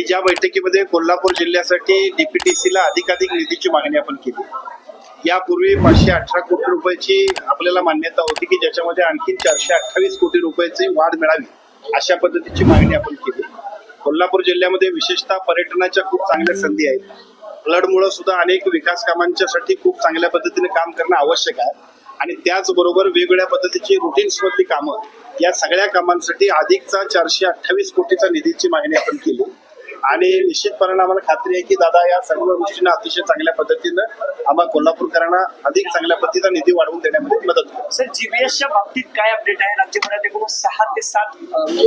की ज्या बैठकीमध्ये कोल्हापूर जिल्ह्यासाठी डीपीटीसीला अधिकाधिक निधीची मागणी आपण केली. यापूर्वी पाचशे अठरा कोटी रुपयाची आपल्याला मान्यता होती की ज्याच्यामध्ये आणखी चारशे अठ्ठावीस कोटी रुपयाची वाढ मिळावी अशा पद्धतीची मागणी आपण केली. कोल्हापूर जिल्ह्यामध्ये विशेषतः पर्यटनाच्या खूप चांगल्या संधी आहेत. फ्लडमुळे सुद्धा अनेक विकास कामांच्यासाठी खूप चांगल्या पद्धतीने काम करणं आवश्यक आहे. आणि त्याचबरोबर वेगवेगळ्या पद्धतीची रुटीन्समधली कामं या सगळ्या कामांसाठी अधिकचा चारशे अठ्ठावीस कोटीचा निधीची मागणी आपण केली. आणि निश्चितपणे आम्हाला खात्री आहे की दादा या सर्व गोष्टींना अतिशय चांगल्या पद्धतीनं आम्हाला कोल्हापूरकरांना अधिक चांगल्या पद्धतीचा निधी वाढवून देण्यामध्ये मदत होईल. सर जीबीएसच्या बाबतीत काय अपडेट आहे? राज्यभरात एकूण सहा ते सात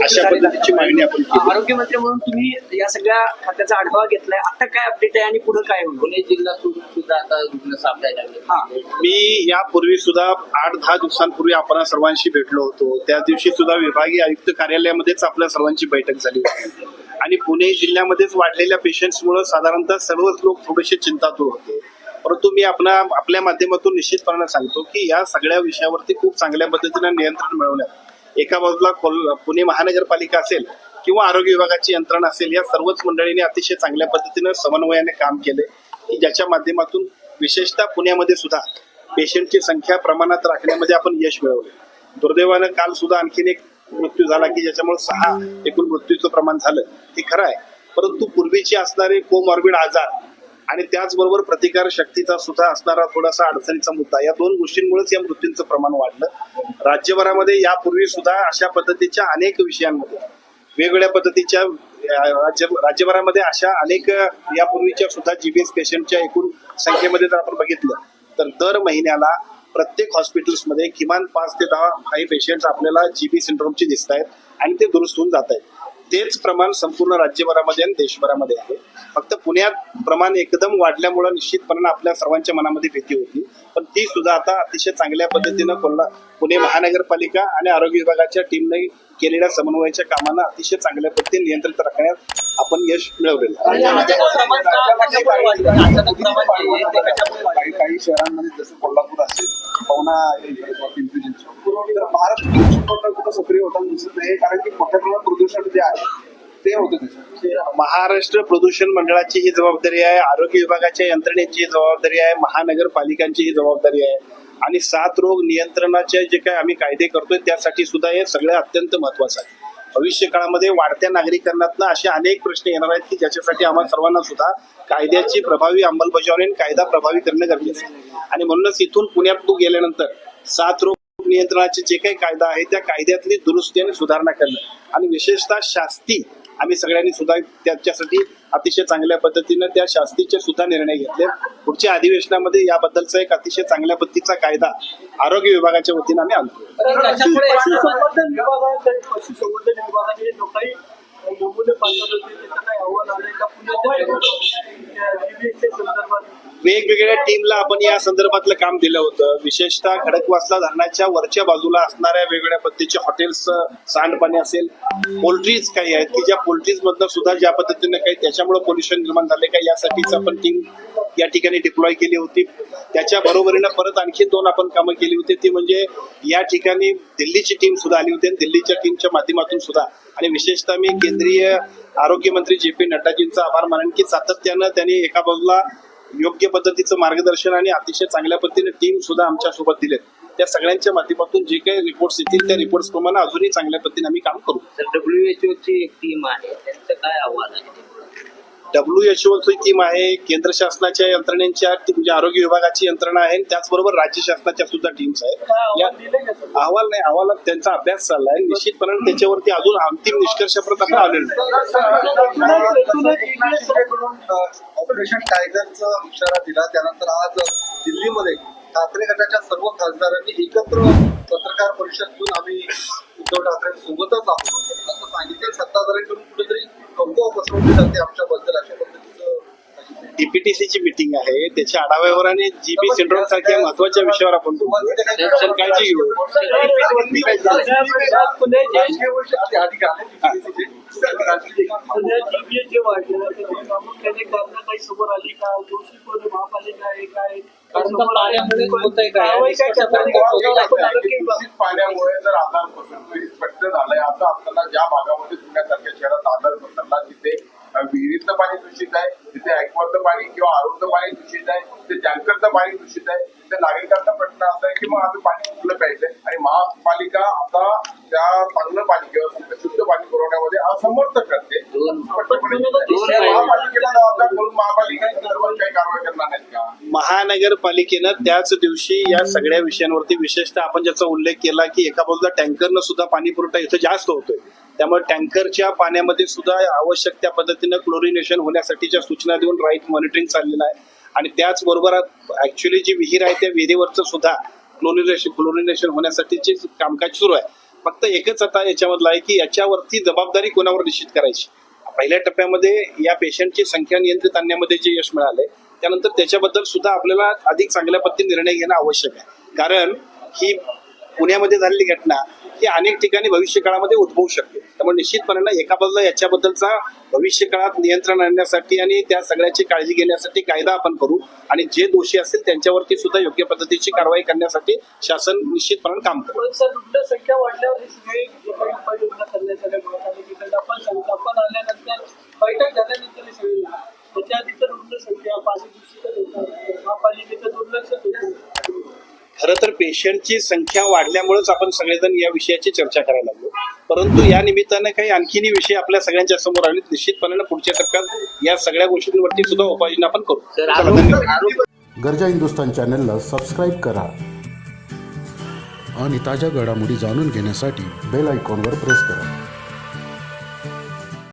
अशा पद्धतीची मागणी आपण आरोग्यमंत्री म्हणून तुम्ही या सगळ्या खात्याचा आढावा घेतलाय. आता काय अपडेट आहे आणि पुढे काय होईल पुणे जिल्हा सुद्धा आता रुग्ण सापडायला लागले. मी यापूर्वी सुद्धा आठ दहा दिवसांपूर्वी आपण सर्वांशी भेटलो होतो. त्या दिवशी सुद्धा विभागीय आयुक्त कार्यालयामध्येच आपल्या सर्वांची बैठक झाली होती. आणि पुणे जिल्ह्यामध्येच वाढलेल्या पेशंट्समुळे साधारणतः सर्वच लोक थोडेसे चिंतातूर होते. परंतु मी आपला आपल्या माध्यमातून निश्चितपणे सांगतो की या सगळ्या विषयावरती खूप चांगल्या पद्धतीने नियंत्रण मिळवण्यात एका बाजूला कोल पुणे महानगरपालिका असेल किंवा आरोग्य विभागाची यंत्रणा असेल या सर्वच मंडळींनी अतिशय चांगल्या पद्धतीनं समन्वयाने काम केले की ज्याच्या माध्यमातून विशेषतः पुण्यामध्ये सुद्धा पेशंटची संख्या प्रमाणात राखण्यामध्ये आपण यश मिळवले. दुर्दैवानं काल सुद्धा आणखीन एक मृत्यू झाला की ज्याच्यामुळे सहा एकूण मृत्यूचं प्रमाण झालं हे खरं आहे. परंतु पूर्वीचे असणारे कोमॉर्बिड आजार आणि त्याचबरोबर प्रतिकार शक्तीचा सुद्धा असणारा थोडासा अडचणीचा मुद्दा या दोन गोष्टींमुळेच या मृत्यूंचं प्रमाण वाढलं. राज्यभरामध्ये यापूर्वी सुद्धा अशा पद्धतीच्या अनेक विषयांमध्ये वेगवेगळ्या पद्धतीच्या राज्य राज्यभरामध्ये अशा अनेक यापूर्वीच्या सुद्धा जीबीएस पेशंटच्या एकूण संख्येमध्ये जर आपण बघितलं तर दर महिन्याला प्रत्येक हॉस्पिटल्समध्ये किमान पाच ते दहा काही पेशंट्स आपल्याला जीबी सिंड्रोमचे दिसत आहेत आणि ते दुरुस्त होऊन जात आहेत. तेच प्रमाण संपूर्ण राज्यभरामध्ये आणि देशभरामध्ये आहे. फक्त पुण्यात प्रमाण एकदम वाढल्यामुळे निश्चितपणे आपल्या सर्वांच्या मनामध्ये भीती होती. पण ती सुद्धा आता अतिशय चांगल्या पद्धतीनं कोल्हा पुणे महानगरपालिका आणि आरोग्य विभागाच्या टीमने केलेल्या समन्वयाच्या कामांना अतिशय चांगल्या पद्धतीने नियंत्रित राखण्यात आपण यश मिळवलेलं काही शहरांमध्ये जसं कोल्हापूर त्यांना तर महाराष्ट्र कुठं सक्रिय होताना दिसत नाही कारण की मोठ्या प्रमाणात प्रदूषण जे आहे ते होतं महाराष्ट्र प्रदूषण मंडळाची ही जबाबदारी आहे आरोग्य विभागाच्या यंत्रणेची जबाबदारी आहे महानगरपालिकांची ही जबाबदारी आहे. आणि सात रोग नियंत्रणाचे जे काही आम्ही कायदे करतोय त्यासाठी सुद्धा हे सगळं अत्यंत महत्वाचं आहे. भविष्य काळामध्ये वाढत्या नागरिकांना असे अनेक प्रश्न येणार आहेत की ज्याच्यासाठी आम्हाला सर्वांना सुद्धा कायद्याची प्रभावी अंमलबजावणी आणि कायदा प्रभावी करणं गरजेचं आहे. आणि म्हणूनच इथून पुण्यात तू गेल्यानंतर साथ रोग नियंत्रणाचे जे काही कायदा आहे त्या कायद्यातली दुरुस्ती आणि सुधारणा करणं. आणि विशेषतः शास्ती आम्ही सगळ्यांनी सुद्धा त्याच्यासाठी अतिशय चांगल्या पद्धतीनं त्या शास्तीचे सुद्धा निर्णय घेतले. पुढच्या अधिवेशनामध्ये याबद्दलचा एक अतिशय चांगल्या पद्धतीचा कायदा आरोग्य विभागाच्या वतीनं आम्ही आणतो. नमुने पाठवले आले का? वेगवेगळ्या टीमला आपण या संदर्भातलं काम दिलं होतं. विशेषतः खडकवासला धरणाच्या वरच्या बाजूला असणाऱ्या वेगवेगळ्या पद्धतीचे हॉटेल्स सांडपाणी असेल पोल्ट्रीज काही आहेत की ज्या पोल्ट्रीज मधनं सुद्धा ज्या पद्धतीने काही त्याच्यामुळे पोल्युशन निर्माण झाले का यासाठीच आपण टीम या ठिकाणी डिप्लॉय केली होती. त्याच्या बरोबरीनं परत आणखी दोन आपण कामं केली होती. ती म्हणजे या ठिकाणी दिल्लीची टीम सुद्धा आली होती आणि दिल्लीच्या टीमच्या माध्यमातून सुद्धा. आणि विशेषतः मी केंद्रीय आरोग्यमंत्री जे पी नड्डाजींचा आभार मानेन की सातत्यानं त्यांनी एका बाजूला योग्य पद्धतीचं मार्गदर्शन आणि अतिशय चांगल्या पद्धतीने टीम सुद्धा आमच्यासोबत दिलेत. त्या सगळ्यांच्या माध्यमातून जे काही रिपोर्ट्स येतील त्या रिपोर्ट्स प्रमाणे अजूनही चांगल्या पद्धतीने आम्ही काम करू. तर डब्ल्यूएचओ ची एक टीम आहे. त्यांचं काय आव्हान आहे? डब्ल्यू एच ओची टीम आहे केंद्र शासनाच्या यंत्रणेच्या म्हणजे आरोग्य विभागाची यंत्रणा आहे आणि त्याचबरोबर राज्य शासनाच्या सुद्धा टीम्स आहेत या अहवाल नाही अहवाल त्यांचा अभ्यास चाललाय निश्चितपणे त्याच्यावरती अजून अंतिम निष्कर्षापर्यंत आपण आलेलो नाही ऑपरेशन टायगरचा इशारा दिला त्यानंतर आज दिल्लीमध्ये ठाकरे गटाच्या सर्व खासदारांनी एकत्र पत्रकार परिषद घेऊन आम्ही उद्धव ठाकरे सोबतच आहोत असं सांगितलं सत्ताधाऱ्यांकडून कुठेतरी अफवा पसरवली जाते आमच्याबद्दल अशा पद्धतीचं डीपीटीसीची मिटिंग आहे. त्याच्या आढाव्यावर आणि जीबी सिंड्रोम सारख्या महत्त्वाच्या विषयावर आपण काळजी घेऊ. काही समोर आली का? दोषी कोण महापालिका आहे काय कारण का काय? आरोग्य पाण्यामुळे जर आजार पसरतोय स्पष्ट झालंय. असं असताना ज्या भागामध्ये पुण्यासारख्या शहरात आजार पसरला तिथे विहिरीतलं पाणी दूषित आहे तिथे ऍक्वाचं पाणी किंवा आरोचं पाणी दूषित आहे तिथे टँकरचं पाणी दूषित आहे तिथे नागरिकांचा प्रश्न असा आहे की मग आम्ही पाणी कुठलं प्यायचंय? आणि महापालिका आता त्या चांगलं पाणी किंवा शुद्ध पाणी पुरवण्यामध्ये असमर्थ करते. महानगरपालिकेनं त्याच दिवशी या सगळ्या विषयांवरती विशेषतः आपण ज्याचा उल्लेख केला की एका बाजूला टँकरनं सुद्धा पाणी पुरवठा इथं जास्त होतोय. त्यामुळे टँकरच्या पाण्यामध्ये सुद्धा आवश्यक त्या पद्धतीनं क्लोरिनेशन होण्यासाठीच्या सूचना देऊन राईट मॉनिटरिंग चाललेलं आहे. आणि त्याचबरोबर ऍक्च्युली जी विहीर आहे त्या विहिरीवरचं सुद्धा क्लोरिनेशन क्लोरिनेशन होण्यासाठीची कामकाज सुरू आहे. फक्त एकच आता याच्यामधलं आहे की याच्यावरती जबाबदारी कोणावर निश्चित करायची? पहिल्या टप्प्यामध्ये या पेशंटची संख्या नियंत्रित आणण्यामध्ये जे यश मिळालंय त्यानंतर त्याच्याबद्दल सुद्धा आपल्याला अधिक चांगल्या पद्धतीने निर्णय घेणं आवश्यक आहे. कारण ही पुण्यामध्ये झालेली घटना ही अनेक ठिकाणी भविष्य काळामध्ये उद्भवू शकते. त्यामुळे निश्चितपणे एका बाजूला याच्याबद्दलचा भविष्य काळात नियंत्रण आणण्यासाठी आणि त्या सगळ्याची काळजी घेण्यासाठी कायदा आपण करू आणि जे दोषी असतील त्यांच्यावरती सुद्धा योग्य पद्धतीची कारवाई करण्यासाठी शासन निश्चितपणे काम करू संख्या वाढल्यावर हे सगळे जे काही उपाययोजना करण्यात आल्या महापालिकेकडे आपण सांगतो आपण आल्यानंतर बैठक झाल्यानंतर हे सगळे त्याच्या आधी तर रुग्ण संख्या पाणी दूषितच होतं महापालिकेचं दुर्लक्ष होतं खरं तर पेशंटची संख्या वाढल्यामुळेच आपण सगळेजण या विषयाची चर्चा करायला लागलो. परंतु या निमित्तानं काही आणखीनही विषय आपल्या सगळ्यांच्या समोर आले निश्चितपणे पुढच्या टप्प्यात या सगळ्या गोष्टींवरती सुद्धा उपाययोजना आपण करू. गरजा हिंदुस्तान चॅनलला सबस्क्राईब करा आणि ताज्या घडामोडी जाणून घेण्यासाठी बेल आयकॉनवर प्रेस करा.